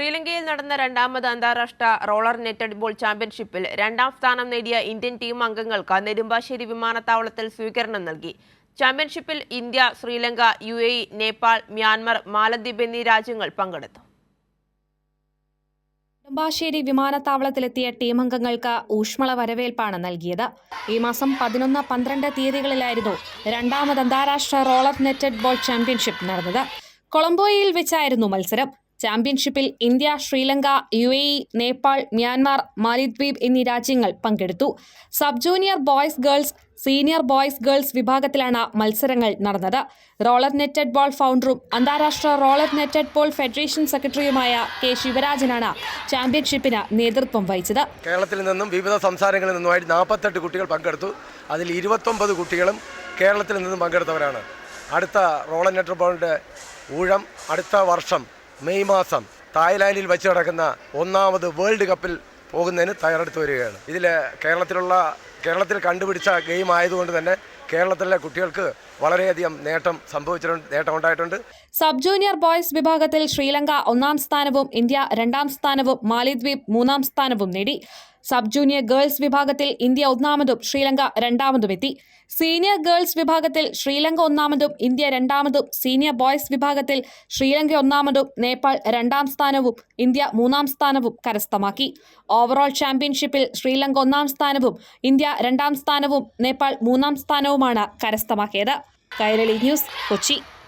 ശ്രീലങ്കയിൽ നടന്ന രണ്ടാമത് അന്താരാഷ്ട്ര റോളർ നെറ്റഡ് ബോൾ ചാമ്പ്യൻഷിപ്പിൽ രണ്ടാം സ്ഥാനം നേടിയ ഇന്ത്യൻ ടീം അംഗങ്ങൾക്ക് നെടുമ്പാശ്ശേരി വിമാനത്താവളത്തിൽ സ്വീകരണം നൽകി. ചാമ്പ്യൻഷിപ്പിൽ India Sri Lanka U A Nepal Myanmar മാലദ്വീപ് എന്നീ രാജ്യങ്ങൾ പങ്കെടുത്തു. നെടുമ്പാശ്ശേരി വിമാനത്താവളത്തിലെത്തിയ ടീമംഗങ്ങൾക്ക് ഊഷ്മള വരവേൽപ്പാണ് നൽകിയത്. ഈ മാസം പതിനൊന്ന് പന്ത്രണ്ട് തീയതികളിലായിരുന്നു രണ്ടാമത് അന്താരാഷ്ട്ര റോളർ നെറ്റഡ് ബോൾ ചാമ്പ്യൻഷിപ്പ് നടന്നത്. കൊളംബോയിൽ വെച്ചായിരുന്നു മത്സരം. ചാമ്പ്യൻഷിപ്പിൽ India Sri Lanka U A E Nepal Myanmar മാലിദ്വീപ് എന്നീ രാജ്യങ്ങൾ പങ്കെടുത്തു. Sub junior boys girls senior boys girls വിഭാഗത്തിലാണ് മത്സരങ്ങൾ നടന്നത്. റോളർ നെറ്റഡ് ബോൾ ഫൗണ്ടറും അന്താരാഷ്ട്ര റോളർ നെറ്റഡ് ബോൾ ഫെഡറേഷൻ സെക്രട്ടറിയുമായ കെ ശിവരാജനാണ് ചാമ്പ്യൻഷിപ്പിന് നേതൃത്വം വഹിച്ചത്. കേരളത്തിൽ നിന്നും വിവിധ സംസ്ഥാനങ്ങളിൽ നിന്നുമായിട്ട് നാൽപ്പത്തെട്ട് കുട്ടികൾ പങ്കെടുത്തു. അതിൽ ഇരുപത്തൊമ്പത് കുട്ടികളും കേരളത്തിൽ നിന്നും പങ്കെടുത്തവരാണ്. അടുത്ത റോളർ നെറ്റഡ് ബോളിന്റെ ഊഴം അടുത്ത വർഷം മെയ് മാസം തായ്ലാൻഡിൽ വെച്ച് നടക്കുന്ന ഒന്നാമത് വേൾഡ് കപ്പിൽ പോകുന്നതിന് തയ്യാറെടുത്ത് വരികയാണ്. ഇതിൽ കേരളത്തിലുള്ള കേരളത്തിൽ കണ്ടുപിടിച്ച ഗെയിം ആയതുകൊണ്ട് തന്നെ കേരളത്തിലെ കുട്ടികൾക്ക് വളരെയധികം നേട്ടം സംഭവിച്ചിട്ടുണ്ട് നേട്ടം ഉണ്ടായിട്ടുണ്ട് സബ് ജൂനിയർ ബോയ്സ് വിഭാഗത്തിൽ ശ്രീലങ്ക ഒന്നാം സ്ഥാനവും ഇന്ത്യ രണ്ടാം സ്ഥാനവും മാലിദ്വീപ് മൂന്നാം സ്ഥാനവും നേടി. സബ് ജൂനിയർ ഗേൾസ് വിഭാഗത്തിൽ ഇന്ത്യ ഒന്നാമതും ശ്രീലങ്ക രണ്ടാമതും എത്തി. സീനിയർ ഗേൾസ് വിഭാഗത്തിൽ ശ്രീലങ്ക ഒന്നാമതും ഇന്ത്യ രണ്ടാമതും സീനിയർ ബോയ്സ് വിഭാഗത്തിൽ ശ്രീലങ്ക ഒന്നാമതും നേപ്പാൾ രണ്ടാം സ്ഥാനവും ഇന്ത്യ മൂന്നാം സ്ഥാനവും കരസ്ഥമാക്കി. ഓവറോൾ ചാമ്പ്യൻഷിപ്പിൽ ശ്രീലങ്ക ഒന്നാം സ്ഥാനവും ഇന്ത്യ രണ്ടാം സ്ഥാനവും നേപ്പാൾ മൂന്നാം സ്ഥാനവുമാണ് കരസ്ഥമാക്കിയത്. കൈരളി ന്യൂസ് കൊച്ചി.